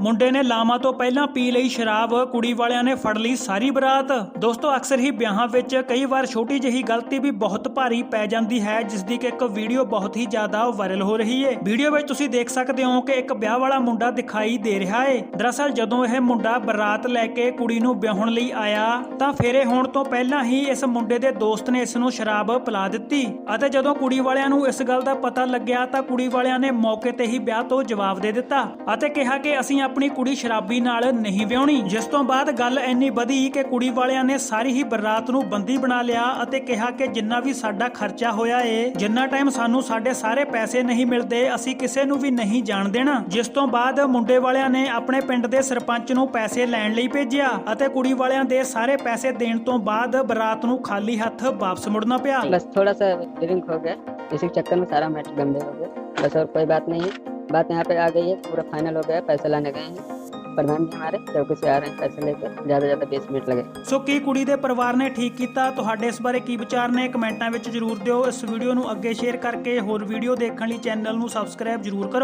ਮੁੰਡੇ ਨੇ ਲਾਮਾ ਤੋਂ ਪਹਿਲਾਂ ਪੀ ਲਈ ਸ਼ਰਾਬ, ਕੁੜੀ ਵਾਲਿਆਂ ਨੇ ਫੜ ਲਈ ਸਾਰੀ ਬਰਾਤ। ਦੋਸਤੋ, ਅਕਸਰ ਹੀ ਵਿਆਹਾਂ ਵਿੱਚ ਕਈ ਵਾਰ ਛੋਟੀ ਜਿਹੀ ਗਲਤੀ ਵੀ ਬਹੁਤ ਭਾਰੀ ਪੈ ਜਾਂਦੀ ਹੈ ਜਿਸ ਦੀ ਕਿ ਇੱਕ ਵੀਡੀਓ ਬਹੁਤ ਹੀ ਜ਼ਿਆਦਾ ਵਾਇਰਲ ਹੋ ਰਹੀ ਹੈ। ਵੀਡੀਓ ਵਿੱਚ ਤੁਸੀਂ ਦੇਖ ਸਕਦੇ ਹੋ ਕਿ ਇੱਕ ਵਿਆਹ ਵਾਲਾ ਮੁੰਡਾ ਦਿਖਾਈ ਦੇ ਰਿਹਾ ਹੈ। ਦਰਅਸਲ, ਜਦੋਂ ਇਹ ਮੁੰਡਾ ਬਰਾਤ ਲੈ ਕੇ ਕੁੜੀ ਨੂੰ ਵਿਆਹਣ ਲਈ ਆਇਆ, ਤਾਂ ਫੇਰੇ ਹੋਣ ਤੋਂ ਪਹਿਲਾਂ ਹੀ ਇਸ ਮੁੰਡੇ ਦੇ ਦੋਸਤ ਨੇ ਇਸ ਨੂੰ ਸ਼ਰਾਬ ਪਿਲਾ ਦਿੱਤੀ ਅਤੇ ਜਦੋਂ ਕੁੜੀ ਵਾਲਿਆਂ ਨੂੰ ਇਸ ਗੱਲ ਦਾ ਪਤਾ ਲੱਗਿਆ, ਤਾਂ ਕੁੜੀ ਵਾਲਿਆਂ ਨੇ ਮੌਕੇ ਤੇ ਹੀ ਵਿਆਹ ਤੋਂ ਜਵਾਬ ਦੇ ਦਿੱਤਾ ਅਤੇ ਕਿਹਾ ਕਿ ਅਸੀਂ ਆਪਣੀ ਕੁੜੀ ਸ਼ਰਾਬੀ ਨਾਲ ਨਹੀਂ ਵਿਆਹਣੀ ਜਿਸ ਤੋਂ ਬਾਅਦ ਗੱਲ ਇੰਨੀ ਵਧੀ ਕਿ ਕੁੜੀ ਵਾਲਿਆਂ ਨੇ ਸਾਰੀ ਹੀ ਬਰਾਤ ਨੂੰ ਬੰਦੀ ਬਣਾ ਲਿਆ ਅਤੇ ਕਿਹਾ ਕਿ ਜਿੰਨਾ ਵੀ ਸਾਡਾ ਖਰਚਾ ਹੋਇਆ ਏ ਜਿੰਨਾ ਟਾਈਮ ਸਾਨੂੰ ਸਾਡੇ ਸਾਰੇ ਪੈਸੇ ਨਹੀਂ ਮਿਲਦੇ ਅਸੀਂ ਕਿਸੇ ਨੂੰ ਵੀ ਨਹੀਂ ਜਾਣ ਦੇਣਾ ਜਿਸ ਤੋਂ ਬਾਅਦ ਮੁੰਡੇ ਵਾਲਿਆਂ ਨੇ ਆਪਣੇ ਪਿੰਡ ਦੇ ਸਰਪੰਚ ਨੂੰ ਪੈਸੇ ਲੈਣ ਲਈ ਭੇਜਿਆ ਅਤੇ ਕੁੜੀ ਵਾਲਿਆਂ ਦੇ ਸਾਰੇ ਪੈਸੇ ਦੇਣ ਤੋਂ ਬਾਅਦ ਬਰਾਤ ਨੂੰ ਖਾਲੀ ਹੱਥ ਵਾਪਸ ਮੁੜਨਾ ਪਿਆ बस थोड़ा सा ड्रिंक हो गया इसी चक्कर में सारा मैटर गंदे हो गया बस और कोई बात नहीं है बात यहाँ पे आ गई है पूरा फाइनल हो गया पैसे लाने गए हैं प्रधान जी हमारे चौकी से आ रहे हैं पैसे लेकर ज़्यादा ज़्यादा बीस मिनट लगे ਸੋ ਕੀ ਕੁੜੀ ਦੇ ਪਰਿਵਾਰ ਨੇ ਠੀਕ ਕੀਤਾ ਤੁਹਾਡੇ ਇਸ ਬਾਰੇ ਕੀ ਵਿਚਾਰ ਨੇ ਕਮੈਂਟਾਂ ਵਿੱਚ ਜਰੂਰ ਦਿਓ ਇਸ ਵੀਡੀਓ ਨੂੰ ਅੱਗੇ ਸ਼ੇਅਰ ਕਰਕੇ ਹੋਰ ਵੀਡੀਓ ਦੇਖਣ ਲਈ ਚੈਨਲ ਨੂੰ ਸਬਸਕ੍ਰਾਈਬ ਜਰੂਰ ਕਰੋ